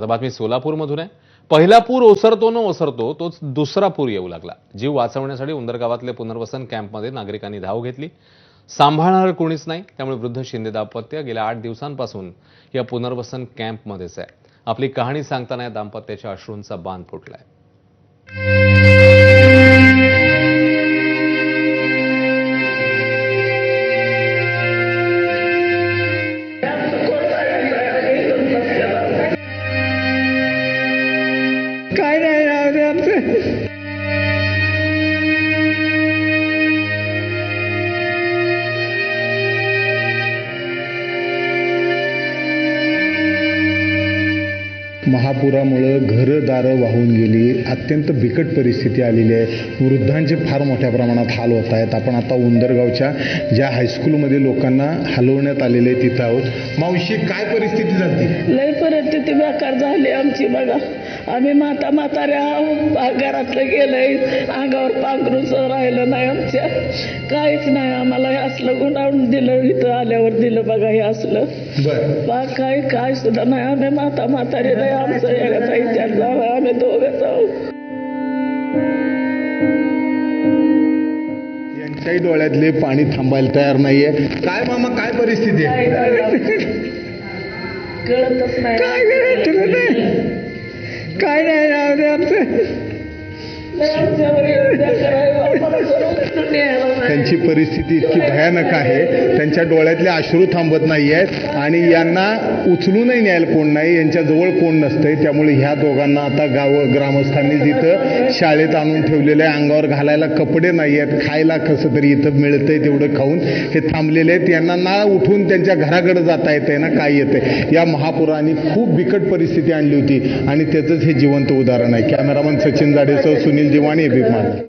आता बातमी सोलापूरमधून आहे. पहिला पूर ओसरतो न ओसरतो तोच दुसरा पूर येऊ लागला. जीव वाचवण्यासाठी उंदर गावातले पुनर्वसन कॅम्पमध्ये नागरिकांनी धाव घेतली. सांभाळणार कोणीच नाही त्यामुळे वृद्ध शिंदे दाम्पत्य गेल्या आठ दिवसांपासून या पुनर्वसन कॅम्पमध्येच आहे. आपली कहाणी सांगताना या दाम्पत्याच्या अश्रूंचा बांध फुटलाय. काय नाही राहू दे आमचं महापुरामुळं घरं दारं वाहून गेली. अत्यंत बिकट परिस्थिती आलेली आहे. वृद्धांचे फार मोठ्या प्रमाणात हाल होत आहेत. आपण आता उंदरगावच्या ज्या हायस्कूलमध्ये लोकांना हलवण्यात आलेले आहे तिथं आहोत. मावशी काय परिस्थिती झाली? लय परिस्थिती बेकार झाली आमची बघा. आम्ही माता म्हाताऱ्या. घरातलं गेलंय. अंगावर पांघरून राहिलं नाही आमच्या. काहीच नाही. आम्हाला हे असलं गुणावून दिलं. इथं आल्यावर दिलं बघा हे असलं. बरं. बा काय काय सुद्धा नाही. आम्ही माता म्हातारी नाही. आमचं एखादा विचार झाला आम्ही दोघंच आहोत. यांच्याही डोळ्यातले पाणी थांबायला तयार नाहीये. काय मामा काय परिस्थिती आहे? कळतच नाही. Gracias, María. त्यांची परिस्थिती इतकी भयानक आहे. त्यांच्या डोळ्यातले अश्रू थांबत नाही आहेत आणि यांना उचलूनही न्यायला कोण नाही यांच्याजवळ कोण नसतंय. त्यामुळे ह्या दोघांना आता गाव ग्रामस्थांनी जिथं शाळेत आणून ठेवलेले आहे अंगावर घालायला कपडे नाही आहेत खायला कसं तरी इथं मिळतंय तेवढं खाऊन हे थांबलेले आहेत. यांना ना उठून त्यांच्या घराकडे जाता येतंय ना काय येतंय. या महापुराने खूप बिकट परिस्थिती आणली होती आणि त्याचंच हे जिवंत उदाहरण आहे. कॅमेरामन सचिन जाडेसह सुनील जिवाणी एबी